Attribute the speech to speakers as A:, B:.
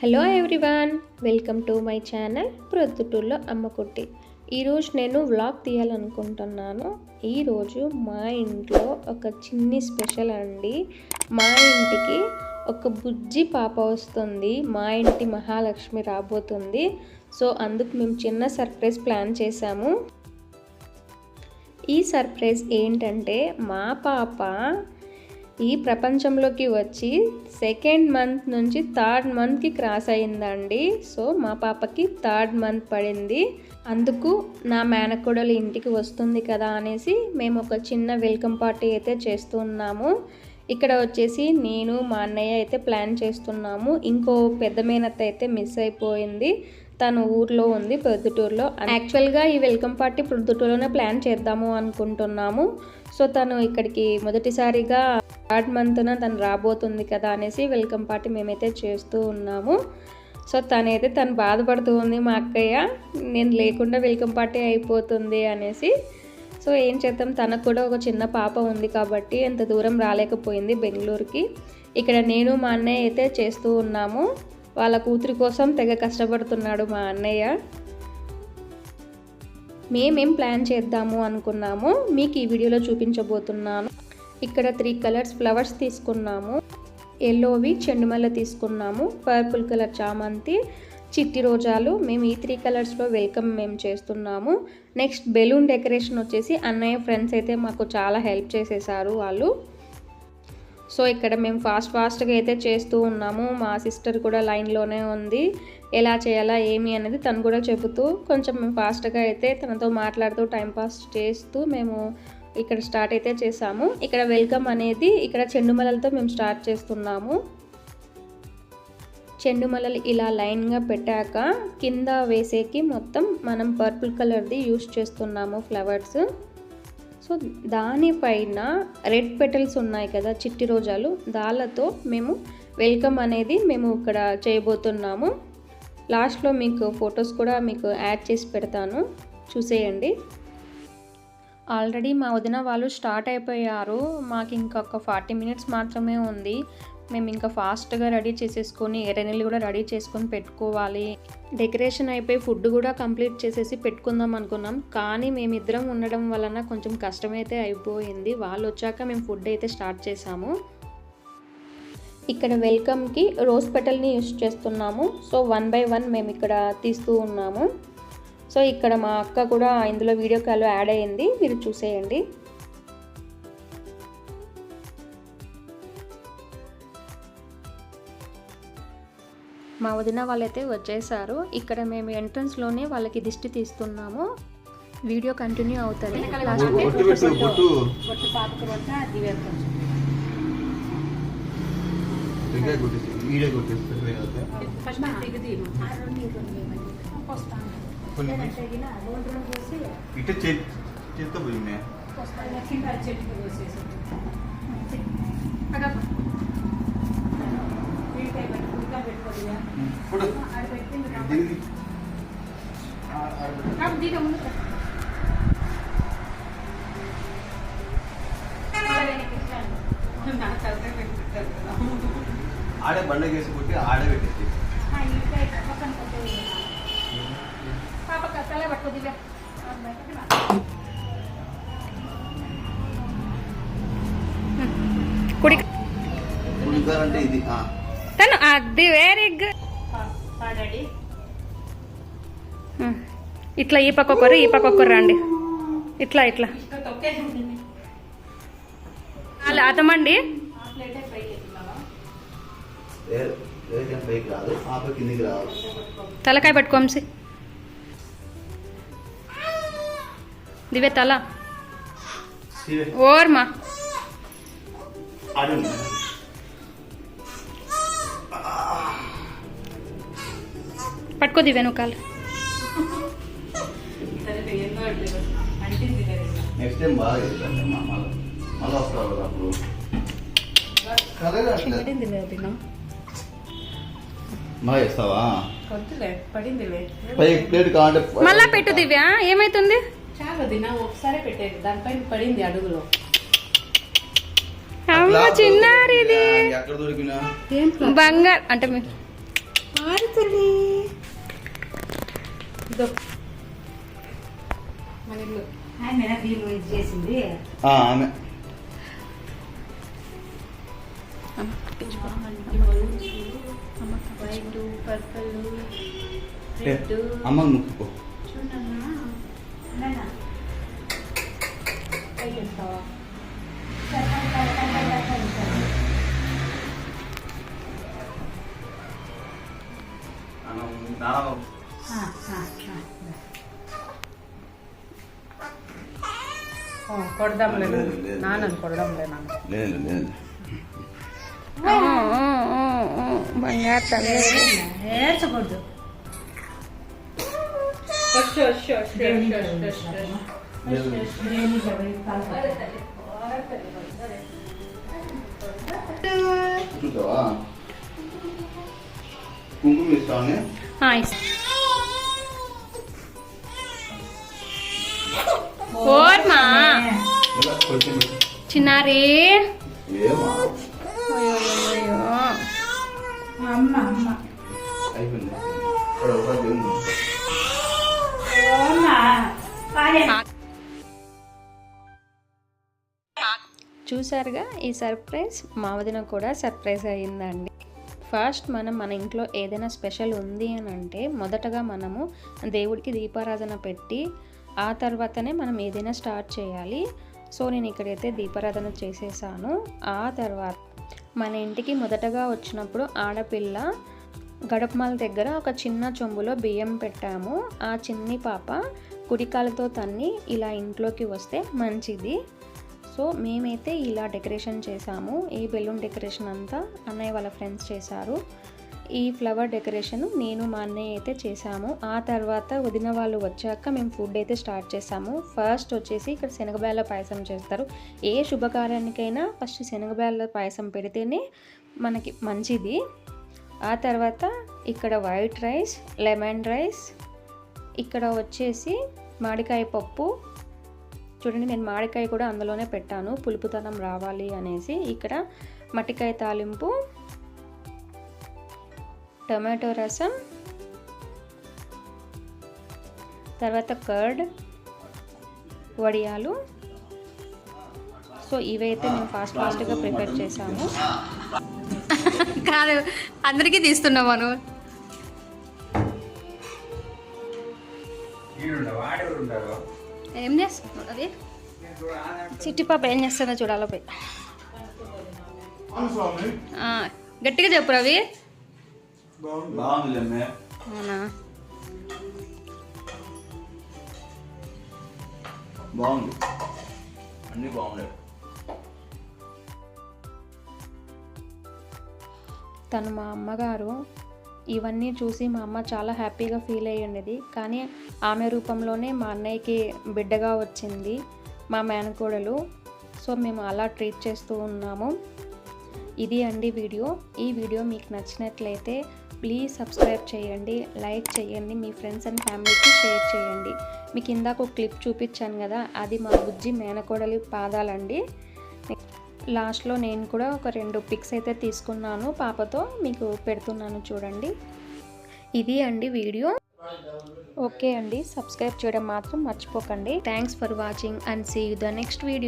A: Hello everyone welcome to my channel ప్రొద్దుటూరులో అమ్మకుట్టి ఈరోజు నేను వ్లాగ్ తీయాలనుకుంటున్నాను. ఈరోజు మా ఇంట్లో ఒక చిన్ని స్పెషల్ అండి. మా ఇంటికి ఒక బుజ్జి పాప వస్తుంది. మా ఇంటి మహాలక్ష్మి రాబోతుంది. సో అందుకు మేము చిన్న సర్ప్రైజ్ ప్లాన్ చేశాము. ఈ సర్ప్రైజ్ ఏంటంటే మా పాప ఈ ప్రపంచంలోకి వచ్చి సెకండ్ మంత్ నుంచి థర్డ్ మంత్కి క్రాస్ అయిందండి సో మా పాపకి థర్డ్ మంత్ పడింది. అందుకు నా మేనకోడలు ఇంటికి వస్తుంది కదా అనేసి మేము ఒక చిన్న వెల్కమ్ పార్టీ అయితే చేస్తున్నాము ఇక్కడ వచ్చేసి నేను మా అన్నయ్య అయితే ప్లాన్ చేస్తున్నాము. ఇంకో పెద్ద మేనత్త అయితే మిస్ అయిపోయింది. తను ఊర్లో ఉంది ప్రొద్దుటూరులో యాక్చువల్గా ఈ వెల్కమ్ పార్టీ ప్రొద్దుటూరులోనే ప్లాన్ చేద్దాము అనుకుంటున్నాము. సో తను ఇక్కడికి మొదటిసారిగా థర్డ్ మంత్న తను రాబోతుంది కదా అనేసి వెల్కమ్ పార్టీ మేమైతే చేస్తూ ఉన్నాము. సో తనైతే తను బాధపడుతూ ఉంది మా అక్కయ్య. నేను లేకుండా వెల్కమ్ పార్టీ అయిపోతుంది అనేసి. సో ఏం చేద్దాం? తనకు కూడా ఒక చిన్న పాప ఉంది కాబట్టి ఎంత దూరం రాలేకపోయింది బెంగళూరుకి. ఇక్కడ నేను మా అన్నయ్య అయితే చేస్తూ ఉన్నాము. వాళ్ళ కూతురి కోసం తెగ కష్టపడుతున్నాడు మా అన్నయ్య. మేమేం ప్లాన్ చేద్దాము అనుకున్నాము. మీకు ఈ వీడియోలో చూపించబోతున్నాను. ఇక్కడ త్రీ కలర్స్ ఫ్లవర్స్ తీసుకున్నాము. ఎల్లోవి చెండుమల్ల తీసుకున్నాము. పర్పుల్ కలర్ చామంతి చిట్టి రోజాలు. మేము ఈ త్రీ కలర్స్లో వెల్కమ్ మేము చేస్తున్నాము. నెక్స్ట్ బెలూన్ డెకరేషన్ వచ్చేసి అన్నయ్య ఫ్రెండ్స్ అయితే మాకు చాలా హెల్ప్ చేసేసారు వాళ్ళు. సో ఇక్కడ మేము ఫాస్ట్ ఫాస్ట్గా అయితే చేస్తూ ఉన్నాము. మా సిస్టర్ కూడా లైన్లోనే ఉంది. ఎలా చేయాలా ఏమి అనేది తను కూడా చెబుతూ కొంచెం మేము ఫాస్ట్గా అయితే తనతో మాట్లాడుతూ టైంపాస్ చేస్తూ మేము ఇక్కడ స్టార్ట్ అయితే చేసాము ఇక్కడ వెల్కమ్ అనేది ఇక్కడ చెండుమలలతో మేము స్టార్ట్ చేస్తున్నాము. చెండుమలలు ఇలా లైన్గా పెట్టాక కింద వేసేకి మొత్తం మనం పర్పుల్ కలర్ది యూస్ చేస్తున్నాము ఫ్లవర్స్. సో దానిపైన రెడ్ పెటల్స్ ఉన్నాయి కదా చిట్టి రోజాలు. దాళ్ళతో మేము వెల్కమ్ అనేది మేము ఇక్కడ చేయబోతున్నాము. లాస్ట్లో మీకు ఫొటోస్ కూడా మీకు యాడ్ చేసి పెడతాను. చూసేయండి. ఆల్రెడీ మా వదిన వాళ్ళు స్టార్ట్ అయిపోయారు. మాకు ఇంకొక ఫార్టీ మినిట్స్ మాత్రమే ఉంది. మేము ఇంకా ఫాస్ట్గా రెడీ చేసేసుకొని ఎర్రనీళ్ళు కూడా రెడీ చేసుకొని పెట్టుకోవాలి. డెకరేషన్ అయిపోయి ఫుడ్ కూడా కంప్లీట్ చేసేసి పెట్టుకుందాం అనుకున్నాం. కానీ మేమిద్దరం ఉండడం వలన కొంచెం కష్టమైతే అయిపోయింది. వాళ్ళు వచ్చాక మేము ఫుడ్ అయితే స్టార్ట్ చేసాము. ఇక్కడ వెల్కమ్కి రోజ్ పెటల్ని యూస్ చేస్తున్నాము. సో వన్ బై వన్ మేము ఇక్కడ తీస్తూ ఉన్నాము. సో ఇక్కడ మా అక్క కూడా ఇందులో వీడియో కాల్ యాడ్ అయ్యింది మీరు చూసేయండి. మా వదిన వాళ్ళైతే వచ్చేసారు. ఇక్కడ మేము ఎంట్రన్స్లోనే వాళ్ళకి దిష్టి తీస్తున్నాము. వీడియో కంటిన్యూ అవుతుంది.
B: ఫస్ట్
C: కొన్ని
B: తగిన రెండు రెండు పోసి
C: ఇట్ట చే- చేత్తో పోయింది
B: వస్తాను కింద చెట్టుకు పోసేసి వీడికాయ పెట్టి ఉడక
C: ఇది ఆ.
A: తను అది వెరీ గుడ్ ఇట్లా ఈ పక్క ఒకరు ఈ పక్క ఒకరు రండి. ఇట్లా ఇట్లా. అలా అతమండి.
B: ఆ ప్లేటే
A: దివే తల. ఓర్మా. పట్టుకో దివే నువ్వు కాలు.
C: నెక్స్ట్ టైం బాగా చేస్తాను మళ్ళీ అప్పుడు. బాగా చేస్తావా?
A: మళ్ళా పెట్టు దివ్య ఏమైతుంది?
B: చాలా తిన్నా ఒకసారి పెట్టేది. దానిపైన పడింది అడుగులో.
A: అమ్మ చిన్నారిది
C: ఎక్కడ దొరికినా
B: ఏం
A: బంగారు అంటే మీ- ఆరుతలి
B: ఇదో. మన ఇల్లు.
D: ఆయన వీళ్ళు ఇది చేసింది.
C: ఆ, ఆమె.
B: వైట్ పర్పుల్
C: ఏ,
B: రెడ్
C: అమ్మకు ముక్కుకో
B: కొడదాంలే.
C: లేదు, లేదు.
B: నాన్నని కొడదాంలే నాన్న.
C: లేదు లేదు.
A: బంగారు తల్లి.
C: చూసావా కుంకుమ ఇస్తామని
A: ఓర్మా?
C: ఇలా
A: చిన్నారి. చూసారుగా ఈ సర్ప్రైజ్ మావదిన కూడా సర్ప్రైజ్ అయ్యిందండి. ఫస్ట్ మనం మన ఇంట్లో ఏదైనా స్పెషల్ ఉంది అని అంటే మొదటగా మనము దేవుడికి దీపారాధన పెట్టి ఆ తర్వాతనే మనం ఏదైనా స్టార్ట్ చేయాలి. సో నేను ఇక్కడైతే దీపారాధన చేసేసాను. ఆ తర్వాత మన ఇంటికి మొదటగా వచ్చినప్పుడు ఆడపిల్ల గడపమాల దగ్గర ఒక చిన్న చెంబులో బియ్యం పెట్టాము. ఆ చిన్ని పాప కుడికాలతో తన్ని ఇలా ఇంట్లోకి వస్తే మంచిది. సో మేమైతే ఇలా డెకరేషన్ చేసాము. ఈ బెలూన్ డెకరేషన్ అంతా అన్నయ్య వాళ్ళ ఫ్రెండ్స్ చేశారు. ఈ ఫ్లవర్ డెకరేషన్ నేను మా అన్నయ్య అయితే చేశాము. ఆ తర్వాత వదిన వాళ్ళు వచ్చాక మేము ఫుడ్ అయితే స్టార్ట్ చేసాము ఫస్ట్ వచ్చేసి ఇక్కడ శనగబేళ్ళ పాయసం చేస్తారు. ఏ శుభకార్యానికైనా ఫస్ట్ శనగబేళ్ళ పాయసం పెడితేనే మనకి మంచిది. ఆ తర్వాత ఇక్కడ వైట్ రైస్ లెమన్ రైస్ ఇక్కడ వచ్చేసి మామిడికాయ పప్పు. చూడండి నేను మామిడికాయ కూడా అందులోనే పెట్టాను. పులుపుతనం రావాలి అనేసి. ఇక్కడ మట్టికాయ తాలింపు టొమాటో రసం తర్వాత కర్డ్ వడియాలు. సో ఇవైతే మేము ఫాస్ట్ ఫాస్ట్గా ప్రిపేర్ చేసాము. కాదు అందరికీ తీస్తున్నాం మనం. ఏం చేస్తున్నాడు అది చిట్టి పాప ఏం చేస్తుందో చూడాలి పోయి. గట్టిగా చెప్పు రవి. అవునా?
C: బాగుంది. అన్నీ బాగున్నాయి.
A: తను మా అమ్మగారు ఇవన్నీ చూసి మా అమ్మ చాలా హ్యాపీగా ఫీల్ అయ్యిండేది కానీ ఆమె రూపంలోనే మా అన్నయ్యకి బిడ్డగా వచ్చింది మా మేనకోడలు. సో మేము అలా ట్రీట్ చేస్తూ ఉన్నాము. ఇది అండి వీడియో. ఈ వీడియో మీకు నచ్చినట్లయితే ప్లీజ్ సబ్స్క్రైబ్ చేయండి లైక్ చేయండి మీ ఫ్రెండ్స్ అండ్ ఫ్యామిలీకి షేర్ చేయండి. మీకు ఇందాక ఒక క్లిప్ చూపించాను కదా అది మా బుజ్జి మేనకోడలి పాదాలండి. లాస్ట్లో నేను కూడా ఒక రెండు పిక్స్ అయితే తీసుకున్నాను పాపతో మీకు పెడుతున్నాను చూడండి. ఇది అండి వీడియో. ఓకే అండి సబ్స్క్రైబ్ చేయడం మాత్రం మర్చిపోకండి. Thanks for watching and see you the next video